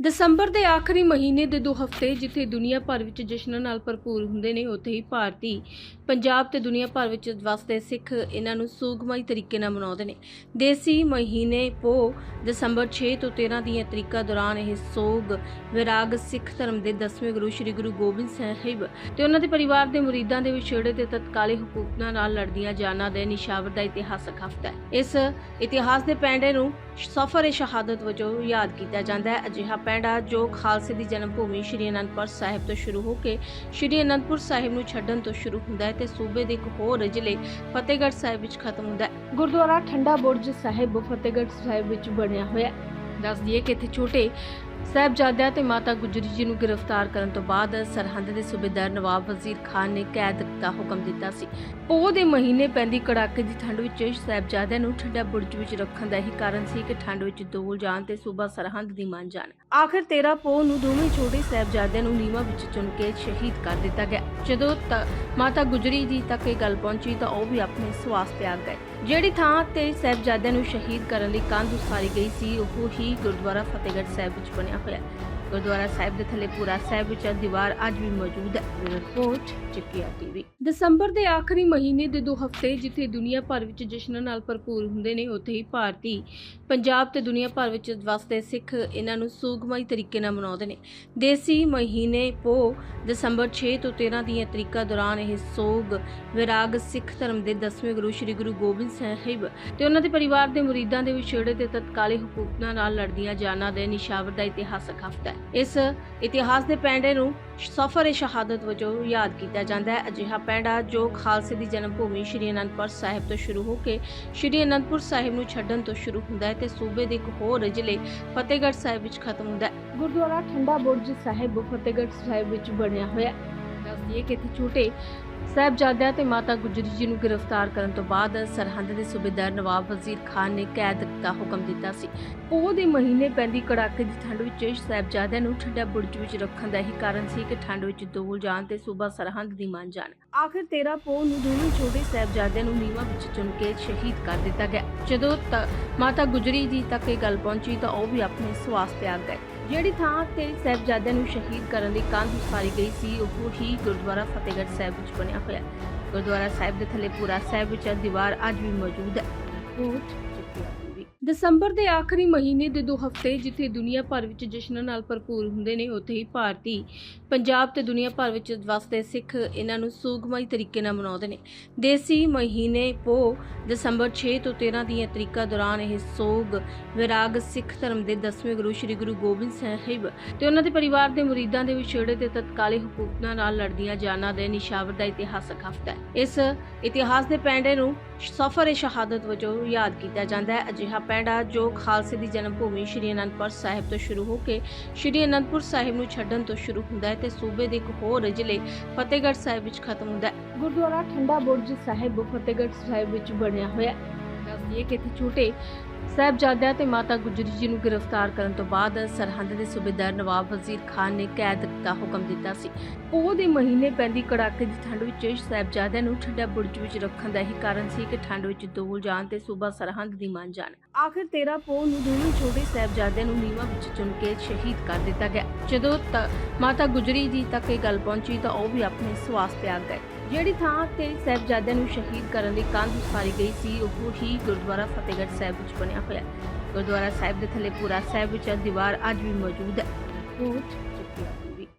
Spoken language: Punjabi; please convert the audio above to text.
ਦਸੰਬਰ ਦੇ ਆਖਰੀ ਮਹੀਨੇ ਦੇ ਦੋ ਹਫ਼ਤੇ ਜਿੱਥੇ ਦੁਨੀਆ ਭਰ ਵਿੱਚ ਜਸ਼ਨਾਂ ਨਾਲ ਭਰਪੂਰ ਹੁੰਦੇ ਨੇ, ਉੱਥੇ ਹੀ ਭਾਰਤੀ ਪੰਜਾਬ ਤੇ ਦੁਨੀਆ ਭਰ ਵਿੱਚ ਵਸਦੇ ਸਿੱਖ ਇਹਨਾਂ ਨੂੰ ਸੂਗਮਈ ਤਰੀਕੇ ਨਾਲ ਮਨਾਉਂਦੇ ਨੇ। ਦੇਸੀ ਮਹੀਨੇ ਪੋ ਦਸੰਬਰ 6 ਤੋਂ 13 ਦੀਆਂ ਤਰੀਕਾਂ ਦੌਰਾਨ ਇਹ ਸੋਗ ਵਿਰਾਗ ਸਿੱਖ ਧਰਮ ਦੇ 10ਵੇਂ ਗੁਰੂ ਸ੍ਰੀ ਗੁਰੂ ਗੋਬਿੰਦ ਸਾਹਿਬ ਤੇ ਉਹਨਾਂ ਦੇ ਪਰਿਵਾਰ ਦੇ ਮੁਰੀਦਾਂ ਦੇ ਵਿਛੇੜੇ ਤੇ ਤਤਕਾਲੀ ਹਕੂਮਤਾਂ ਨਾਲ ਲੜਦੀਆਂ ਜਾਨਾਂ ਦੇ ਨਿਸ਼ਾਵਰ ਦਾ ਇਤਿਹਾਸਕ ਹਫ਼ਤਾ ਹੈ। ਇਸ ਇਤਿਹਾਸ ਦੇ ਪੈਂਡੇ ਨੂੰ ਸਫਰ ਸ਼ਹਾਦਤ ਵਜੋਂ ਯਾਦ ਕੀਤਾ ਜਾਂਦਾ ਹੈ। ਅਜਿਹਾ ਪਿੰਡ ਆ, ਜੋ ਖਾਲਸੇ ਦੀ ਜਨਮ ਭੂਮੀ ਸ਼੍ਰੀ ਅਨੰਦਪੁਰ ਸਾਹਿਬ ਤੋਂ ਸ਼ੁਰੂ ਹੋ ਕੇ ਸ਼੍ਰੀ ਅਨੰਦਪੁਰ ਸਾਹਿਬ ਨੂੰ ਛੱਡਣ ਤੋਂ ਸ਼ੁਰੂ ਹੁੰਦਾ ਹੈ ਤੇ ਸੂਬੇ ਦੇ ਇੱਕ ਹੋਰ ਜ਼ਿਲ੍ਹੇ ਫਤਿਹਗੜ੍ਹ ਸਾਹਿਬ ਵਿੱਚ ਖਤਮ ਹੁੰਦਾ ਹੈ। ਗੁਰਦੁਆਰਾ ਠੰਡਾ ਬੁਰਜ ਸਾਹਿਬ ਫਤਿਹਗੜ੍ਹ ਸਾਹਿਬ ਵਿੱਚ ਬਣਿਆ ਹੋਇਆ ਹੈ। ਦੱਸ ਦਈਏ ਕਿ ਇੱਥੇ ਛੋਟੇ ਸਾਹਿਬਜ਼ਾਦਿਆਂ ਤੇ ਮਾਤਾ ਗੁਜਰੀ ਜੀ ਨੂੰ ਗ੍ਰਿਫਤਾਰ ਕਰਨ ਤੋਂ ਬਾਅਦ ਸਰਹੰਦ ਦੇ ਸੂਬੇਦਾਰ ਨਵਾਬ ਵਜ਼ੀਰ ਖਾਨ ਨੇ ਕੈਦ ਦਾ ਹੁਕਮ ਦਿੱਤਾ ਸੀ। ਪੋਹ ਦੇ ਮਹੀਨੇ ਪੈਂਦੀ ਕੜਾਕੇ ਦੀ ਠੰਡ ਵਿੱਚ ਸਾਹਿਬਜ਼ਾਦਿਆਂ ਨੂੰ ਠੰਡਾ ਬੁਰਜ ਵਿੱਚ ਰੱਖਣ ਦਾ ਹੀ ਕਾਰਨ ਸੀ ਕਿ ਠੰਡ ਵਿੱਚ ਡੋਲ ਜਾਣ ਤੇ ਸੂਬਾ ਸਰਹੰਦ ਦੀ ਮੰਨ ਜਾਣ। ਆਖਿਰ 13 ਪੋਹ ਨੂੰ ਦੋਵੇਂ ਛੋਟੇ ਸਾਹਿਬਜ਼ਾਦਿਆਂ ਨੂੰ ਨੀਵਾਂ ਵਿੱਚ ਚੁਣ ਕੇ ਸ਼ਹੀਦ ਕਰ ਦਿੱਤਾ ਗਿਆ। ਜਦੋਂ ਮਾਤਾ ਗੁਜਰੀ ਜੀ ਤੱਕ ਇਹ ਗੱਲ ਪਹੁੰਚੀ ਤਾਂ ਉਹ ਵੀ ਆਪਣੇ ਸਵਾਸ ਤਿਆਗ ਗਏ। ਜਿਹੜੀ ਥਾਂ ਤੇ ਸਾਹਿਬਜ਼ਾਦਿਆਂ ਨੂੰ ਸ਼ਹੀਦ ਕਰਨ ਲਈ ਕੰਧ ਉਸਾਰੀ ਗਈ ਸੀ, ਉਹ ਹੀ ਗੁਰਦੁਆਰਾ ਫਤਿਹਗੜ੍ਹ ਸਾਹਿਬ ਵਿੱਚ ਬਣੀ ਹੋਇਆ ਹੈ ਗੁਰਦੁਆਰਾ ਸਾਹਿਬ ਦੇ ਥੱਲੇ ਪੂਰਾ ਸਾਹਿਬ ਵਿੱਚ ਦੀਵਾਰ ਅੱਜ ਵੀ ਮੌਜੂਦ ਹੈ। ਰਿਪੋਰਟ ਚਿੱਕਿਆ ਟੀਵੀ ਦਸੰਬਰ ਦੇ ਆਖਰੀ ਮਹੀਨੇ ਦੇ ਦੋ ਹਫ਼ਤੇ ਜਿੱਥੇ ਦੁਨੀਆ ਭਰ ਵਿੱਚ ਜਸ਼ਨਾਂ ਨਾਲ ਭਰਪੂਰ ਹੁੰਦੇ ਨੇ, ਉੱਥੇ ਹੀ ਭਾਰਤੀ ਪੰਜਾਬ ਤੇ ਦੁਨੀਆ ਭਰ ਵਿੱਚ ਵਸਦੇ ਸਿੱਖ ਇਹਨਾਂ ਨੂੰ ਸੂਗਮਈ ਤਰੀਕੇ ਨਾਲ ਮਨਾਉਂਦੇ ਨੇ। ਦੇਸੀ ਮਹੀਨੇ ਪੋ ਦਸੰਬਰ 6 ਤੋਂ 13 ਦੀਆਂ ਤਰੀਕਾਂ ਦੌਰਾਨ ਇਹ ਸੋਗ ਵਿਰਾਗ ਸਿੱਖ ਧਰਮ ਦੇ 10ਵੇਂ ਗੁਰੂ ਸ੍ਰੀ ਗੁਰੂ ਗੋਬਿੰਦ ਸਾਹਿਬ ਤੇ ਉਹਨਾਂ ਦੇ ਪਰਿਵਾਰ ਦੇ ਮੁਰੀਦਾਂ ਦੇ ਵਿਛੜੇ ਤੇ ਤਤਕਾਲੀ ਹਕੂਮਤਾਂ ਨਾਲ ਲੜਦੀਆਂ ਜਾਨਾਂ ਦੇ ਨਿਸ਼ਾਵਰ ਦਾ ਇਤਿਹਾਸਕ ਹਫ਼ਤਾ ਹੈ। ਇਸ ਇਤਿਹਾਸ ਦੇ ਪੈਂਡੇ ਨੂੰ ਸਫਰ ਸ਼ਹਾਦਤ ਵਜੋਂ ਯਾਦ ਕੀਤਾ ਜਾਂਦਾ ਹੈ। ਅਜਿਹਾ ਪੈਂਡਾ ਜੋ ਖਾਲਸੇ ਦੀ ਜਨਮ ਭੂਮੀ ਸ਼੍ਰੀ ਅਨੰਦਪੁਰ ਸਾਹਿਬ ਤੋਂ ਸ਼ੁਰੂ ਹੋ ਕੇ ਸ਼੍ਰੀ ਅਨੰਦਪੁਰ ਸਾਹਿਬ ਨੂੰ ਛੱਡਣ ਤੋਂ ਸ਼ੁਰੂ ਹੁੰਦਾ ਹੈ ਤੇ ਸੂਬੇ ਦੇ ਇੱਕ ਹੋਰ ਜ਼ਿਲ੍ਹੇ ਫਤਿਹਗੜ੍ਹ ਸਾਹਿਬ ਵਿੱਚ ਖਤਮ ਹੁੰਦਾ ਹੈ। ਗੁਰਦੁਆਰਾ ਠੰਡਾ ਬੁਰਜ ਸਾਹਿਬ ਫਤਿਹਗੜ੍ਹ ਸਾਹਿਬ ਵਿੱਚ ਬਣਿਆ ਹੋਇਆ ਹੈ ਕਿ ਇੱਥੇ ਛੋਟੇ ਸਾਹਿਬਜ਼ਾਦਿਆਂ ਤੇ ਮਾਤਾ ਗੁਜਰੀ ਜੀ ਨੂੰ ਗ੍ਰਿਫਤਾਰ ਕਰਨ ਤੋਂ ਬਾਅਦ ਸਰਹੰਦ ਦੇ ਸੂਬੇਦਾਰ ਨਵਾਬ ਵਜ਼ੀਰ ਖਾਨ ਨੇ ਕੈਦ ਦਾ ਹੁਕਮ ਦਿੱਤਾ ਸੀ। ਪੋਹ ਦੇ ਮਹੀਨੇ ਪੈਂਦੀ ਕੜਾਕੇ ਦੀ ਠੰਡ ਵਿੱਚ ਸਾਹਿਬਜ਼ਾਦਿਆਂ ਨੂੰ ਠੰਡਾ ਬੁਰਜ ਵਿੱਚ ਰੱਖਣ ਦਾ ਹੀ ਕਾਰਨ ਸੀ ਕਿ ਠੰਡ ਵਿੱਚ ਦੋਲ ਜਾਣ ਤੇ ਸੂਬਾ ਸਰਹੰਦ ਦੀ ਮੰਨ ਜਾਣ। ਆਖਿਰ 13 ਪੋਹ ਨੂੰ ਦੋਵੇਂ ਛੋਟੇ ਸਾਹਿਬਜ਼ਾਦਿਆਂ ਨੂੰ ਨੀਵਾਂ ਵਿੱਚ ਚੁਣ ਕੇ ਸ਼ਹੀਦ ਕਰ ਦਿੱਤਾ ਗਿਆ। ਜਦੋਂ ਮਾਤਾ ਗੁਜਰੀ ਜੀ ਤੱਕ ਇਹ ਗੱਲ ਪਹੁੰਚੀ ਤਾਂ ਉਹ ਵੀ ਆਪਣੇ ਸਵਾਸ ਤਿਆਗ ਗਏ। ਜਿਹੜੀ ਥਾਂ ਤੇ ਸਾਹਿਬਜ਼ਾਦਿਆਂ ਨੂੰ ਸ਼ਹੀਦ ਕਰਨ ਦੀ ਕੰਧ ਉਸਾਰੀ ਗਈ ਸੀ ਉਹ ਹੀ ਗੁਰਦੁਆਰਾ ਫਤਿਹਗੜ੍ਹ ਸਾਹਿਬ ਵਿੱਚ ਬਣਿਆ ਹੋਇਆ। ਗੁਰਦੁਆਰਾ ਸਾਹਿਬ ਦੇ ਥੱਲੇ ਪੂਰਾ ਸਾਹਿਬ ਵਿੱਚ ਦੀਵਾਰ ਅੱਜ ਵੀ ਮੌਜੂਦ ਹੈ। ਰਿਪੋਰਟ ਚਿੱਕਿਆ। ਦਸੰਬਰ ਦੇ ਆਖਰੀ ਮਹੀਨੇ ਦੇ ਦੋ ਹਫ਼ਤੇ ਜਿੱਥੇ ਦੁਨੀਆ ਭਰ ਵਿੱਚ ਜਸ਼ਨਾਂ ਨਾਲ ਭਰਪੂਰ ਹੁੰਦੇ ਨੇ, ਉੱਥੇ ਹੀ ਭਾਰਤੀ ਪੰਜਾਬ ਤੇ ਦੁਨੀਆ ਭਰ ਵਿੱਚ ਵਸਦੇ ਸਿੱਖ ਇਹਨਾਂ ਨੂੰ ਸੂਗਮਈ ਤਰੀਕੇ ਨਾਲ ਮਨਾਉਂਦੇ ਨੇ। ਦੇਸੀ ਮਹੀਨੇ ਪੋ ਦਸੰਬਰ 6 ਤੋਂ 13 ਦੀਆਂ ਤਰੀਕਾਂ ਦੌਰਾਨ ਇਹ ਸੋਗ ਵਿਰਾਗ ਸਿੱਖ ਧਰਮ ਦੇ 10ਵੇਂ ਗੁਰੂ ਸ੍ਰੀ ਗੁਰੂ ਗੋਬਿੰਦ ਸਾਹਿਬ ਤੇ ਉਹਨਾਂ ਦੇ ਪਰਿਵਾਰ ਦੇ ਮੁਰੀਦਾਂ ਦੇ ਵਿਛੇੜੇ ਤੇ ਤਤਕਾਲੀ ਹਕੂਮਤਾਂ ਨਾਲ ਲੜਦੀਆਂ ਜਾਨਾਂ ਦੇ ਨਿਸ਼ਾਵਰ ਦਾ ਇਤਿਹਾਸਕ ਹਫ਼ਤਾ ਹੈ। ਇਸ ਇਤਿਹਾਸ ਦੇ ਪੈਂਡੇ ਨੂੰ ਸਫਰ ਸ਼ਹਾਦਤ ਵਜੋਂ ਯਾਦ ਕੀਤਾ ਜਾਂਦਾ ਹੈ। ਅਜਿਹਾ ਪੈਂਡਾ ਜੋ ਖਾਲਸੇ ਦੀ ਜਨਮ ਭੂਮੀ ਸ਼੍ਰੀ ਅਨੰਦਪੁਰ ਸਾਹਿਬ ਤੋਂ ਸ਼ੁਰੂ ਹੋ ਕੇ ਸ਼੍ਰੀ ਅਨੰਦਪੁਰ ਸਾਹਿਬ ਨੂੰ ਛੱਡਣ ਤੋਂ ਸ਼ੁਰੂ ਹੁੰਦਾ ਹੈ ਤੇ ਸੂਬੇ ਦੇ ਇੱਕ ਹੋਰ ਜ਼ਿਲ੍ਹੇ ਫਤਿਹਗੜ੍ਹ ਸਾਹਿਬ ਵਿੱਚ ਖਤਮ ਹੁੰਦਾ ਹੈ। ਗੁਰਦੁਆਰਾ ਠੰਡਾ ਬੁਰਜ ਸਾਹਿਬ ਫਤਿਹਗੜ੍ਹ ਸਾਹਿਬ ਵਿੱਚ ਬਣਿਆ ਹੋਇਆ ਹੈ। ਦੱਸ ਕਿ ਇੱਥੇ ਛੋਟੇ ਸਾਹਿਬਜ਼ਾਦਿਆਂ ਤੇ ਮਾਤਾ ਗੁਜਰੀ ਜੀ ਨੂੰ ਗ੍ਰਿਫਤਾਰ ਕਰਨ ਤੋਂ ਬਾਅਦ ਸਰਹੰਦ ਦੇ ਸੂਬੇਦਾਰ ਨਵਾਬ ਵਜ਼ੀਰ ਖਾਨ ਨੇ ਕੈਦ ਦਾ ਹੁਕਮ ਦਿੱਤਾ ਸੀ। ਪੋਹ ਦੇ ਮਹੀਨੇ ਪੈਂਦੀ ਕੜਾਕੇ ਦੀ ਠੰਡ ਵਿੱਚ ਸਾਹਿਬਜ਼ਾਦਿਆਂ ਨੂੰ ਠੰਡਾ ਬੁਰਜ ਵਿੱਚ ਰੱਖਣ ਦਾ ਹੀ ਕਾਰਨ ਸੀ ਕਿ ਠੰਡ ਵਿੱਚ ਦੋਲ ਜਾਣ ਤੇ ਸੂਬਾ ਸਰਹੰਦ ਦੀ ਮੰਨ ਜਾਣ। ਆਖਿਰ 13 ਪੋਹ ਨੂੰ ਦੋਵੇਂ ਛੋਟੇ ਸਾਹਿਬਜ਼ਾਦਿਆਂ ਨੂੰ ਨੀਵਾਂ ਵਿੱਚ ਚੁਣ ਕੇ ਸ਼ਹੀਦ ਕਰ ਦਿੱਤਾ ਗਿਆ। ਜਦੋਂ ਮਾਤਾ ਗੁਜਰੀ ਜੀ ਤੱਕ ਇਹ ਗੱਲ ਪਹੁੰਚੀ ਤਾਂ ਉਹ ਵੀ ਆਪਣੇ ਸਵਾਸ ਤਿਆਗ ਗਏ। ਜਿਹੜੀ ਥਾਂ ਤੇ ਸਾਹਿਬਜ਼ਾਦਿਆਂ ਨੂੰ ਸ਼ਹੀਦ ਕਰਨ ਲਈ ਕੰਧ ਉਸਾਰੀ ਗਈ ਸੀ, ਉਹ ਹੀ ਗੁਰਦੁਆਰਾ ਫਤਿਹਗੜ੍ਹ ਸਾਹਿਬ ਵਿੱਚ ਬਣਿਆ ਹੋਇਆ ਗੁਰਦੁਆਰਾ ਸਾਹਿਬ ਦੇ ਥੱਲੇ ਪੂਰਾ ਸਾਹਿਬ ਵਿੱਚ ਦੀਵਾਰ ਅੱਜ ਵੀ ਮੌਜੂਦ ਹੈ। ਬਹੁਤ ਚੁੱਕਿਆ